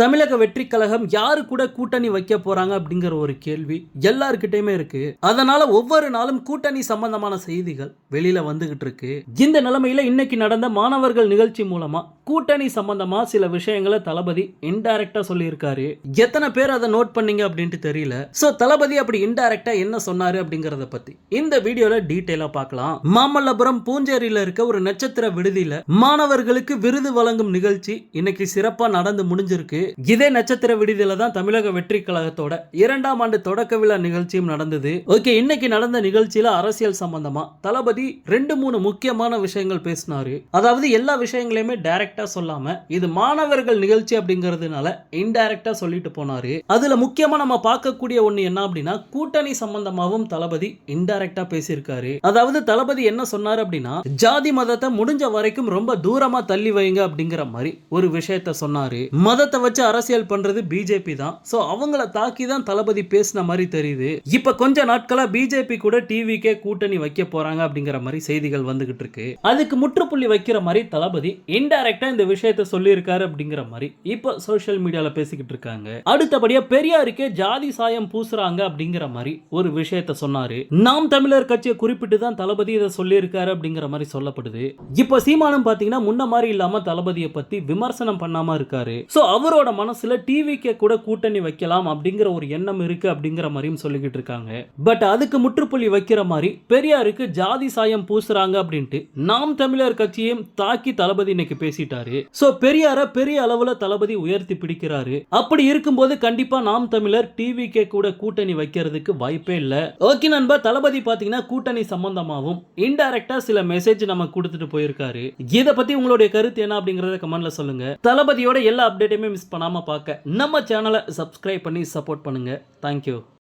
தமிழக வெற்றி கழகம் யாரு கூட கூட்டணி வைக்க போறாங்க அப்படிங்கிற ஒரு கேள்வி எல்லாருக்கிட்டையுமே இருக்கு. அதனால ஒவ்வொரு நாளும் கூட்டணி சம்பந்தமான செய்திகள் வெளியில வந்துகிட்டு இருக்கு. இந்த நிலைமையில இன்னைக்கு நடந்த மாணவர்கள் நிகழ்ச்சி மூலமா கூட்டணி சம்பந்தமா சில விஷயங்களை தளபதி இன்டைரக்டா சொல்லியிருக்காரு. எத்தனை பேர் அதை நோட் பண்ணீங்க அப்படின்ட்டு தெரியல. சோ தளபதி அப்படி இன்டைரக்டா என்ன சொன்னாரு அப்படிங்கறத பத்தி. இந்த வீடியோல டீட்டெயிலாக பார்க்கலாம். மாமல்லபுரம் பூஞ்சேரியில இருக்க ஒரு நட்சத்திர விடுதியில மாணவர்களுக்கு விருது வழங்கும் நிகழ்ச்சி இன்னைக்கு சிறப்பா நடந்து முடிஞ்சிருக்கு. இதே நட்சத்திர விடுதியில தான் தமிழக வெற்றி கழகத்தோட இரண்டாம் ஆண்டு தொடக்க விழா நிகழ்ச்சியும் நடந்தது. ஓகே இன்னைக்கு நடந்த நிகழ்ச்சியில அரசியல் சம்பந்தமா தளபதி ரெண்டு மூணு முக்கியமான விஷயங்கள் பேசினாரு. அதாவது எல்லா விஷயங்களையுமே டைரக்ட் சொல்லாம இது மாணவர்கள் நிகழ்ச்சி அப்படிங்கிறதுனால இன்டைரக்டா சொல்லிட்டு போனாரு. அதுல முக்கியமா நம்ம பார்க்கக்கூடிய ஒண்ணு என்ன அப்படின்னா கூட்டணி சம்பந்தமாகவும் தளபதி இன்டைரக்டா பேசியிருக்காரு. அதாவது தளபதி என்ன சொன்னாரு அப்படின்னா ஜாதி மதத்தை முடிஞ்ச வரைக்கும் ரொம்ப தூரமா தள்ளி வைங்க அப்படிங்கிற மாதிரி ஒரு விஷயத்த சொன்னாரு. மதத்தை வச்சு அரசியல் பண்றது பிஜேபி தான். சோ அவங்கள தாக்கி தான் தளபதி பேசின மாதிரி தெரியுது. இப்ப கொஞ்ச நாட்களா பிஜேபி கூட டிவிக்கே கூட்டணி வைக்க போறாங்க அப்படிங்கிற மாதிரி செய்திகள் வந்துகிட்டு இருக்கு. அதுக்கு முற்றுப்புள்ளி வைக்கிற மாதிரி தளபதி இன்டைரக்டா இந்த விஷயத்த சொல்லியிருக்காரு அப்படிங்கிற மாதிரி இப்போ சோஷியல் மீடியால பேசிக்கிட்டு இருக்காங்க. அடுத்தபடியா பெரியாருக்கே ஜாதி சாயம் பூசுறாங்க அப்படிங்கிற மாதிரி ஒரு விஷயத்த சொன்னாரு. நாம் தமிழர் கட்சியை குறிப்பிட்டு தான் தளபதி இதை சொல்லியிருக்காரு அப்படிங்கிற மாதிரி சொல்லப்படுது. இப்போ சீமானம் பார்த்தீங்கன்னா முன்ன மாதிரி இல்லாம தளபதியை பத்தி விமர்சனம் பண்ணாம இருக்காரு. சோ அவரோட மனசுல டிவிக்கே கூட கூட்டணி வைக்கலாம் அப்படிங்கிற ஒரு எண்ணம் இருக்கு அப்படிங்கிற மாதிரியும் சொல்லிக்கிட்டு இருக்காங்க. பட் அதுக்கு முற்றுப்புள்ளி வைக்கிற மாதிரி பெரியாருக்கு ஜாதி சாயம் பூசுறாங்க அப்படின்ட்டு நாம் தமிழர் கட்சியையும் தாக்கி தளபதி இன்னைக்கு பேசிட்டார். சோ பெரியார பெரிய அளவுல தளபதி உயர்த்தி பிடிக்கிறாரு. அப்படி இருக்கும்போது கண்டிப்பா நாம் தமிழர் டிவி கே கூட கூட்டணி வைக்கிறதுக்கு வாய்ப்பே இல்ல. ஓகே நண்பா தளபதி பாத்தீங்கன்னா கூட்டணி சம்பந்தமாவும் இன்டைரக்டா சில மெசேஜ் நம்ம கொடுத்துட்டு போயிருக்காரு. இதை பத்தி உங்களுடைய கருத்து என்ன அப்படிங்கறத கமெண்ட்ல சொல்லுங்க. தளபதியோட எல்லா அப்டேட்டையுமே மிஸ் பண்ணாம பார்க்க நம்ம சேனலை சப்ஸ்கிரைப் பண்ணி சப்போர்ட் பண்ணுங்க. தேங்க்யூ